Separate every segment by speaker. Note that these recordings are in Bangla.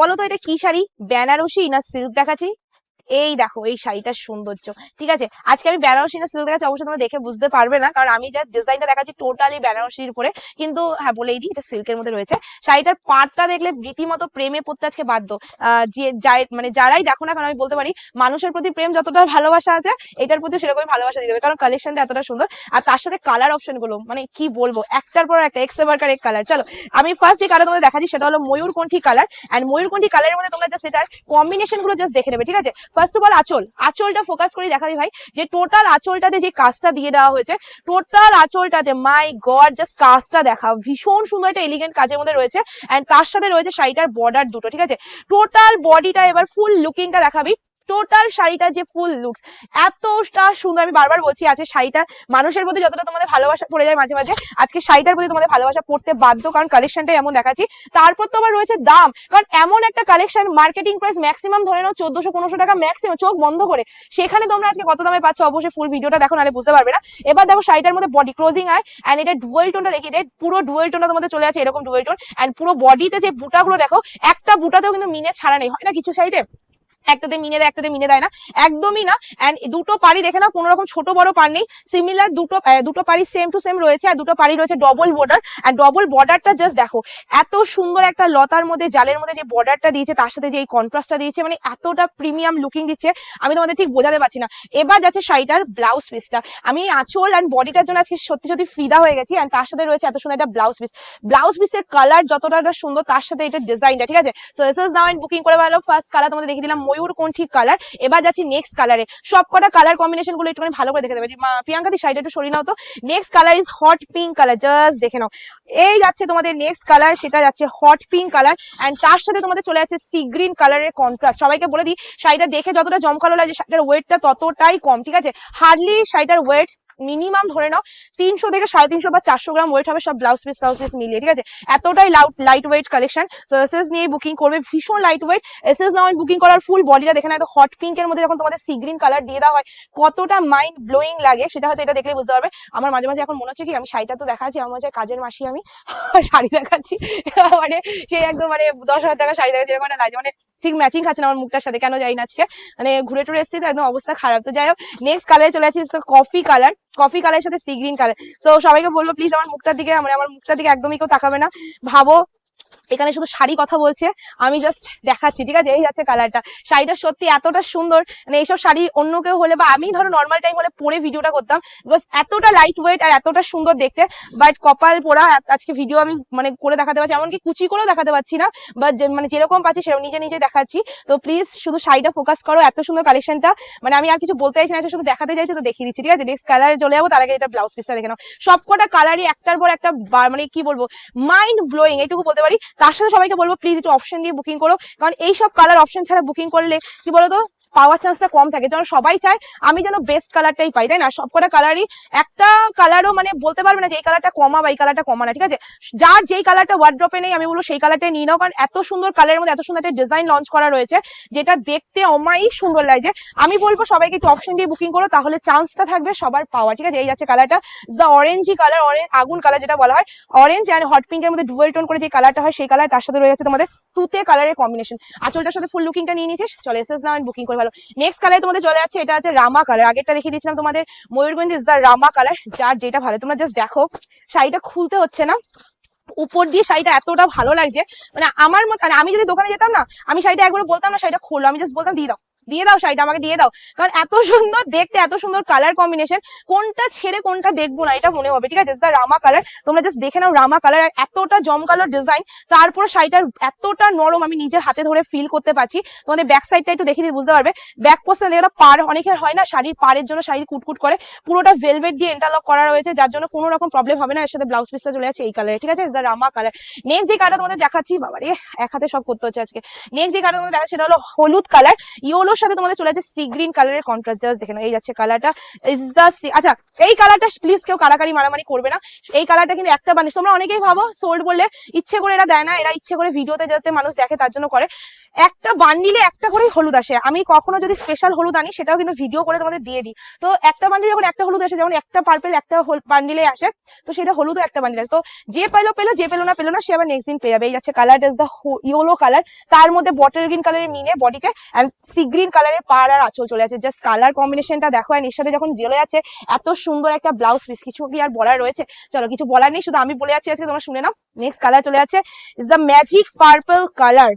Speaker 1: বলো তো এটা কি শাড়ি? বেনারসি না সিল্ক দেখাচ্ছি? এই দেখো, এই শাড়িটার সৌন্দর্য। ঠিক আছে? আজকে আমি বেনারসি না সিল্ক দেখাচ্ছি অবশ্যই তোমরা দেখে বুঝতে পারবে না, কারণ আমি যা ডিজাইনটা দেখাচ্ছি টোটালি বেনারসির উপরে। কিন্তু হ্যাঁ বলেই দিই, এটা সিল্কের মধ্যে রয়েছে। শাড়িটার পাটটা দেখলে রীতিমতো প্রেমে পড়তে আজকে বাধ্য। যে মানে যারাই দেখো না কারণ আমি বলতে পারি, মানুষের প্রতি প্রেম যতটা ভালোবাসা আছে, এটার প্রতি সেরকমই ভালোবাসা দিতে হবে কারণ কালেকশনটা এতটা সুন্দর। আর তার সাথে কালার অপশনগুলো মানে কি বলব, একটার পর একটা এক্স এবার এক কালার চলো, আমি ফার্স্ট যে কালার তোমাদের দেখাচ্ছি, সেটা হলো ময়ূরকণ্ঠী কালার অ্যান্ড ময়ূরকণ্ঠী কালারের মধ্যে তোমরা জাস্ট এটার কম্বিনেশনগুলো জাস্ট দেখে নেবে, ঠিক আছে? ফার্স্ট অফ অল আঁচল। আঁচলটা ফোকাস করে দেখাবি ভাই। যে টোটাল আঁচলটাতে যে কাজটা দিয়ে দেওয়া হয়েছে টোটাল আঁচলটাতে মাই গড জাস্ট কাজটা দেখা। ভীষণ সুন্দর একটা এলিগেন্ট কাজের মধ্যে রয়েছে। অ্যান্ড তার সাথে রয়েছে শাড়িটার বর্ডার দুটো, ঠিক আছে? টোটাল বডিটা এবার ফুল লুকিংটা দেখাবি। টোটাল শাড়িটা যে ফুল লুকস এতটা সুন্দর। আমি বারবার বলছি, আজকে শাড়িটা মানুষের প্রতি যতটা তোমাদের ভালোবাসা পড়ে যায় মাঝে মাঝে, আজকে শাড়িটার প্রতি তোমাদের ভালোবাসা পড়তে বাধ্য, কারণ কালেকশনটা এমন দেখাচ্ছি। তারপর তো আবার রয়েছে দাম, কারণ এমন একটা কালেকশন মার্কেটিং প্রাইস ম্যাক্সিমাম ধরে নাও চোদ্দশো পনেরোশো টাকা ম্যাক্সিমাম চোখ বন্ধ করে। সেখানে তোমরা আজকে কত দামে পাচ্ছ অবশ্যই ফুল ভিডিওটা দেখো, নাহলে বুঝতে পারবে না। এবার দেখো শাড়িটার মধ্যে বডি ক্লোজিং আয় অ্যান্ড এটা ডুয়েল টোনটা দেখিয়ে দেয় পুরো ডুয়েল টোনটা তোমাদের চলে আছে এরকম ডুয়েল টোন অ্যান্ড পুরো বডিতে যে বুটাগুলো দেখো, একটা বুটাতেও কিন্তু মিনে ছাড়া নেই, হয় না কিছু শাড়িতে? একটাতে মিনে দেয় একটাতে মিনে দেয় না। একদমই না। এন্ড দুটো পাড়ি দেখে নাও, কোনো রকম ছোট বড় পার নেই। সিমিলার দুটো দুটো পাড়ি সেম টু সেম রয়েছে আর দুটো পাড়ি রয়েছে ডবল বর্ডার আর ডবল বর্ডারটা জাস্ট দেখো, এত সুন্দর একটা লতার মধ্যে, জালের মধ্যে যে বর্ডারটা দিয়েছে, তার সাথে যে এই কন্ট্রাস্টটা দিয়েছে মানে এতটা প্রিমিয়াম লুকিং দিচ্ছে, আমি তোমাদের ঠিক বোঝাতে পারছি না। এবার যাচ্ছে শাড়িটার ব্লাউজ পিসটা আমি এই আঁচল অ্যান্ড বডিটার জন্য আজকে সত্যি সত্যি ফিদা হয়ে গেছি অ্যান্ড তার সাথে রয়েছে এত সুন্দর একটা ব্লাউজ পিস ব্লাউজ পিসের কালার যতটা সুন্দর, তার সাথে এটা ডিজাইনটা ঠিক আছে? So S S now booking করে ভালো। ফার্স্ট কালার তোমাদের দেখিয়ে দিলাম ময়ূর কোনঠি কালার এবার যাচ্ছি নেক্সট কালারে সব কটা কালার কম্বিনেশনগুলো একটুখানি ভালো করে দেখে দেবে। প্রিয়াঙ্কা দি সাইড একটু সরিয়ে নাও তো। Next colour is hot pink colour just দেখে নাও। এই যাচ্ছে তোমাদের নেক্সট কালার সেটা যাচ্ছে হট পিঙ্ক কালার অ্যান্ড তার সাথে তোমাদের চলে যাচ্ছে সি গ্রিন কালারের কন্ট্রাস্ট সবাইকে বলে দিই শাড়িটা দেখে যতটা জমকালো লাগে শাড়িটার ওয়েটটা ততটাই কম, ঠিক আছে? হার্ডলি শাড়িটার ওয়েট মিনিমাম ধরে নাও তিনশো থেকে সাড়ে তিনশো বা চারশো গ্রাম ওয়েট হবে, সব ব্লাউজ পিস ব্লাউজ পিস মিলিয়ে, ঠিক আছে? এতটাই light weight collection so S S নিয়ে বুকিং করবে, ভীষণ light weight S S now booking করার ফুল বডিটা দেখে না তো হট পিঙ্ক এর মধ্যে যখন তোমাদের সি গ্রিন কালার দিয়ে দেওয়া হয়, কতটা মাইন্ড ব্লোয়িং লাগে, সেটা হয়তো এটা দেখলে বুঝতে পারবে। আমার মাঝে মাঝে এখন মনে হচ্ছে কি, আমি শাড়িটা তো দেখাচ্ছি, আমার মাঝে কাজের মাসি আমি, শাড়ি দেখাচ্ছি। মানে সে একদম মানে দশ হাজার টাকা শাড়ি দেখাচ্ছি, এরকম একটা লাগে মানে ঠিক ম্যাচিং খাচ্ছে না আমার মুখটার সাথে, কেন যাই না আজকে। মানে ঘুরে টুরে এসেছি তো, একদম অবস্থা খারাপ। তো যাই হোক নেক্সট কালারে চলে আসছি কফি কালার কফি কালারের সাথে সি গ্রিন কালার তো সবাইকে বলব প্লিজ আমার মুখটার দিকে মানে আমার মুখটার দিকে একদমই কেউ তাকাবে না। ভাবো এখানে শুধু শাড়ি কথা বলছে, আমি জাস্ট দেখাচ্ছি, ঠিক আছে? এই যাচ্ছে কালারটা শাড়িটা সত্যি এতটা সুন্দর মানে এইসব শাড়ি অন্য কেউ হলে বা আমি ধরো নর্মাল টাইম হলে পরে ভিডিওটা করতাম বিকজ এতটা লাইট ওয়েট আর এতটা সুন্দর দেখতে বাট কপাল পোড়া আজকে ভিডিও আমি মানে করে দেখাতে পারছি, এমনকি কুচি করেও দেখাতে পারছি না বাট মানে যেরকম পাচ্ছি সেরকম নিজে নিজে দেখাচ্ছি। তো প্লিজ শুধু শাড়িটা ফোকাস করো, এত সুন্দর কালেকশনটা মানে আমি আর কিছু বলতে চাইছি না শুধু দেখাতে চাইছি, তো দেখিয়ে দিচ্ছি, ঠিক আছে? নেক্সট কালার চলে যাব, তার আগে এটা ব্লাউজ পিসটা দেখে নাও। সবকটা কালারই একটার পর একটা মানে কি বলব মাইন্ড ব্লোয়িং এইটুকু বলতে পারি। তার সাথে সবাইকে বলব প্লিজ একটু অপশন দিয়ে বুকিং করো। কারণ এইসব কালার অপশন ছাড়া বুকিং করলে, কি বলতো? পাওয়ার চান্সটা কম থাকে। যেন সবাই চায়, আমি যেন বেস্ট কালারটাই পাই, তাই না? সবকটা কালারই একটা কালারও মানে বলতে পারবে না যে এই কালারটা কমা বা এই কালারটা কমা না, ঠিক আছে? যার যেই কালারটা ওয়ার্ড্রপে নেই, আমি বলব সেই কালারটাই নিয়ে নাও, কারণ এত সুন্দর কালারের মধ্যে এত সুন্দর একটা ডিজাইন লঞ্চ করা রয়েছে, যেটা দেখতে অমায়িক সুন্দর লাগছে। আমি বলব সবাইকে একটু অপশন দিয়ে বুকিং করো, তাহলে চান্সটা থাকবে সবার পাওয়া ঠিক আছে? এই যাচ্ছে কালারটা দ্য অরেঞ্জি কালার অরেঞ্জ আগুন কালার যেটা বলা হয় অরেঞ্জ অ্যান্ড হট পিঙ্কের মধ্যে ডুয়েল টোন করে যে কালারটা হয়, সেই কালার তার সাথে রয়েছে তোমাদের তুতে কালারের কম্বিনেশন আঁচলটার সাথে ফুল লুকিংটা নিয়ে নিয়েছিস? চলে এসএস নাও বুকিং করে ভালো। নেক্সট কালার তোমাদের চলে যাচ্ছে, এটা আছে রামা কালার আগেরটা দেখিয়ে দিয়েছিলাম তোমাদের। Mayurganj is the rama colour যার যেটা ভালো। তোমরা জাস্ট দেখো, শাড়িটা খুলতে হচ্ছে না। উপর দিয়ে শাড়িটা এতটা ভালো লাগছে। মানে আমার মত মানে আমি যদি দোকানে যেতাম না, আমি শাড়িটা একবার বলতাম না, শাড়িটা খোলো আমি জাস্ট বলতাম, দিয়ে দাও। দিয়ে দাও শাড়িটা, আমাকে দিয়ে দাও। কারণ এত সুন্দর দেখতে, এত সুন্দর কালার কম্বিনেশন কোনটা ছেড়ে কোনটা দেখব না, এটা মনে হবে, ঠিক আছে? রামা কালার তোমরা জাস্ট দেখে নাও রামা কালার আর এতটা জমকালোর ডিজাইন তারপর শাড়িটার এতটা নরম আমি নিজের হাতে ধরে ফিল করতে পারছি। তোমাদের ব্যাক সাইডটা একটু দেখে দিয়ে বুঝতে পারবে? ব্যাক পোস্টে দেখো পার, অনেকের হয় না, শাড়ির পাড়ের জন্য শাড়ি কুটকুট করে, পুরোটা ভেলভেট দিয়ে ইন্টারলক করা রয়েছে, যার জন্য কোনো রকম প্রবলেম হবে না, এর সাথে ব্লাউজ পিসটা চলে যাচ্ছে এই কালারে ঠিক আছে? রামা কালার নেক্সট যে কালার তোমাদের দেখাচ্ছি, বাবারে, এক হাতে সব করতে হচ্ছে আজকে। নেক্সট যে কালার তোমাদের দেখাচ্ছি, সেটা হলো হলুদ কালার ইয়েলো ইয়েলোর সাথে তোমাদের চলে যাচ্ছে সি গ্রিন কালারের কন্ট্রাস্ট জাস্ট দেখে নাও। এই যাচ্ছে কালারটা ইজ দ্য আচ্ছা এই কালারটা প্লিজ কেউ কারাকারি মারামারি করবে না। এই কালারটা কিন্তু একটা বানিশ তোমরা অনেকেই ভাবো সোল্ড বললে ইচ্ছে করে এরা দেয় না, এরা ইচ্ছে করে ভিডিওতে যাতে মানুষ দেখে, তার জন্য করে। একটা বান্ডিলে একটা করেই হলুদ আসে। আমি কখনো যদি স্পেশাল হলুদ আনি, সেটাও কিন্তু ভিডিও করে তোমাদের দিয়ে দিই। তো একটা বান্ডিল যখন একটা হলুদ আসে, যেমন একটা পার্পেল একটা বান্ডিলে আসে, তো সেটা হলুদও একটা বান্ডিল আসে। তো যে পেল পেল, যে পেল না পেল না, সে আবার নেক্সট দিন পেয়ে যাবে। এই যাচ্ছে colour is the yellow colour তার মধ্যে বটল গ্রিন কালারের মিনে বডিকে অ্যান্ড সি গ্রিন কালারের পাড় আর আঁচল চলে আছে। জাস্ট কালার কম্বিনেশনটা দেখো আর এর সাথে যখন জেলে যাচ্ছে এত সুন্দর একটা ব্লাউজ পিস কিছু কি আর বলার রয়েছে? চলো, কিছু বলার নেই, শুধু আমি বলে যাচ্ছি, আজকে তোমরা শুনে নাও। নেক্সট কালার চলে যাচ্ছে is the magic purple colour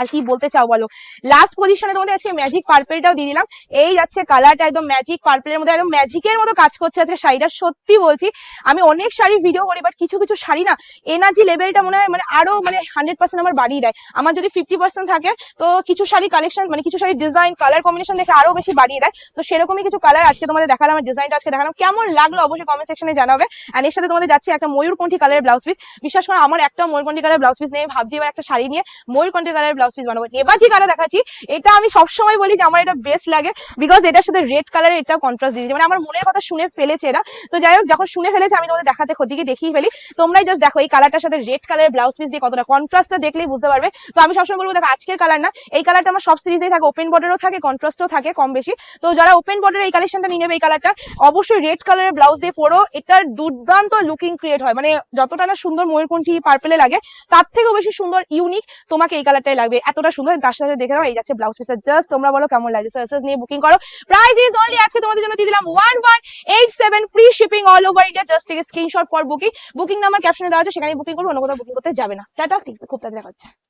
Speaker 1: আর কি বলতে চাও বলো? লাস্ট পজিশনে তোমাদের আজকে ম্যাজিক পার্পেলটাও দিয়ে দিলাম। এই যাচ্ছে কালারটা একদম ম্যাজিক পার্পেলের মধ্যে, একদম ম্যাজিকের মতো কাজ করছে আজকে শাড়িটা, সত্যি বলছি। আমি অনেক শাড়ি ভিডিও করি বাট কিছু কিছু শাড়ি না এনার্জি লেভেলটা মনে হয় মানে আরও মানে হান্ড্রেড পার্সেন্ট আমার বাড়িয়ে দেয়। আমার যদি ফিফটি পার্সেন্ট থাকে, তো কিছু শাড়ি কালেকশন মানে কিছু শাড়ি ডিজাইন কালার কম্বিনেশন দেখে আরও বেশি বাড়িয়ে দেয়। তো সেরকমই কিছু কালার আজকে তোমাদের দেখালাম আমার ডিজাইনটা আজকে দেখালাম। কেমন লাগল অবশ্যই কমেন্ট সেকশনে জানাবে। আর এর সাথে তোমাদের যাচ্ছে একটা ময়ূরকণ্ঠী কালারের ব্লাউজ পিস বিশ্বাস করো, আমার একটা ময়ূরকণ্ঠী কালার ব্লাউজ পিস নেই ভাবছি এবার একটা শাড়ি নিয়ে। ময়ূরকণ্ঠী কালারের ব্লাউজ পিস বানাবো। এবার যে কালার দেখাচ্ছি, এটা আমি সবসময় বলি যে আমার এটা বেস্ট লাগে বিকজ এটার সাথে রেড কালারের এটা কন্ট্রাস্ট দিয়েছে। মানে আমার মনের কথা শুনে ফেলেছে এটা তো যাই হোক, যখন শুনে ফেলেছে, আমি তোমাদের দেখাতে ক্ষতিকে দেখিয়ে ফেলি। তোমরাই জাস্ট দেখো এই কালারটার সাথে রেড কালারের ব্লাউজ পিস দিয়ে কতটা কন্ট্রাস্টটা দেখলেই বুঝতে পারবে। তো আমি সবসময় বলব, দেখো আজকের কালার না, এই কালারটা আমার সব সিরিজেই থাকে ওপেন বর্ডারও থাকে কন্ট্রাস্টও থাকে কম বেশি। তো যারা ওপেন বর্ডার এই কালেকশনটা নিয়ে নেবে এই কালারটা অবশ্যই রেড কালারের ব্লাউজ দিয়ে পরো। এটার দুর্দান্ত লুকিং ক্রিয়েট হয়। মানে যতটা না সুন্দর ময়ূরকণ্ঠী পার্পেলে লাগে, তার থেকেও বেশি সুন্দর ইউনিক তোমাকে এই কালারটাই লাগবে, এতটা সুন্দর তার সাথে দেখে নাও, এই যাচ্ছে ব্লাউজ পিসের জাস্ট তোমরা বলো কেমন লাগছে। সার্ভিসেস নিয়ে বুকিং করো। প্রাইস ইজ অনলি আজকে তোমাদের জন্য দিয়ে দিলাম one one eight seven free shipping all over India just take screenshot for booking booking number ক্যাপশনে দেওয়া আছে সেখানে বুকিং করব, অন্য কোথাও বুকিং করতে যাবে না। টাটা ঠিক খুব তাড়াতাড়ি দেখা হচ্ছে